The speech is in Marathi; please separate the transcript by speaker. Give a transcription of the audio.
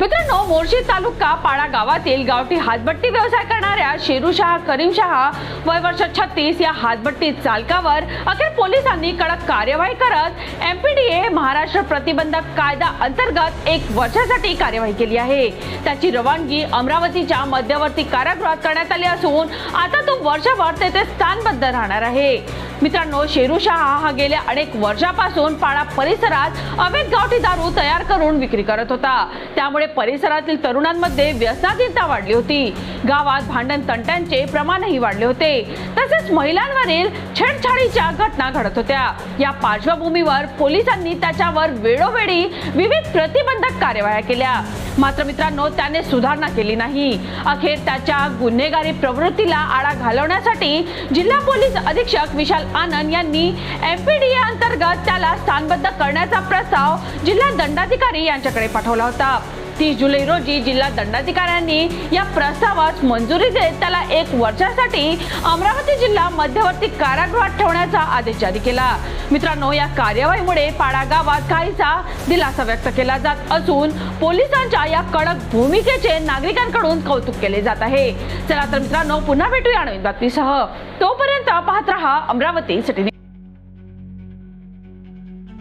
Speaker 1: मित्रांनो मोर्शी तालुका पाडा गावातील गावठी हातबट्टी व्यवसाय करणाऱ्या शेरूशहा करीमशहा वय वर्ष छत्तीस या हातबट्टी चालकावर अखेर पोलिसांनी कडक कार्यवाही करत एमपीडीए महाराष्ट्र प्रतिबंधक कायदा अंतर्गत एक वर्षासाठी कार्यवाही केली आहे. त्याची रवानगी अमरावतीच्या मध्यवर्ती कारागृहात करण्यात आली असून आता तो वर्षभर तेथे स्थानबद्ध राहणार आहे. मित्रांनो शेरूशहा हा गेल्या अनेक वर्षापासून पाडा परिसरात अवैध गावठी दारू तयार करून विक्री करत होता. त्यामुळे परिसरातील तरुणांमध्ये व्यसनाधीनता वाढली होती. गावात भांडण तंट्यांचे प्रमाणही वाढले होते. तसेच महिलांवरील छेडछाडीच्या घटना घडत होत्या. या पार्श्वभूमीवर पोलिसांनी त्याच्यावर वेळोवेळी विविध प्रतिबंधक कार्यवाह्या केल्या. मात्र मित्रांनो त्याने सुधारणा केली नाही. अखेर त्याच्या गुन्हेगारी प्रवृत्तीला आळा घालवण्यासाठी जिल्हा पोलीस अधीक्षक विशाल आनंद यांनी एफपीडीए अंतर्गत त्याला स्थानबद्ध करण्याचा प्रस्ताव जिल्हा दंडाधिकारी यांच्याकडे पाठवला होता. तीस जुलै रोजी जिल्हा दंडाधिकाऱ्यांनी या प्रस्तावास मंजुरी देत त्याला एक वर्षासाठी अमरावती जिल्हा मध्यवर्ती कारागृहात ठेवण्याचा आदेश जारी केला. मित्रांनो या कार्यवाहीमुळे पाडा गावात काहीसा दिलासा व्यक्त केला जात असून पोलिसांच्या या कडक भूमिकेचे नागरिकांकडून कौतुक केले जात आहे. चला तर मित्रांनो पुन्हा भेटूया नवीन बातमीसह. तोपर्यंत पाहत रहा अमरावती सिटी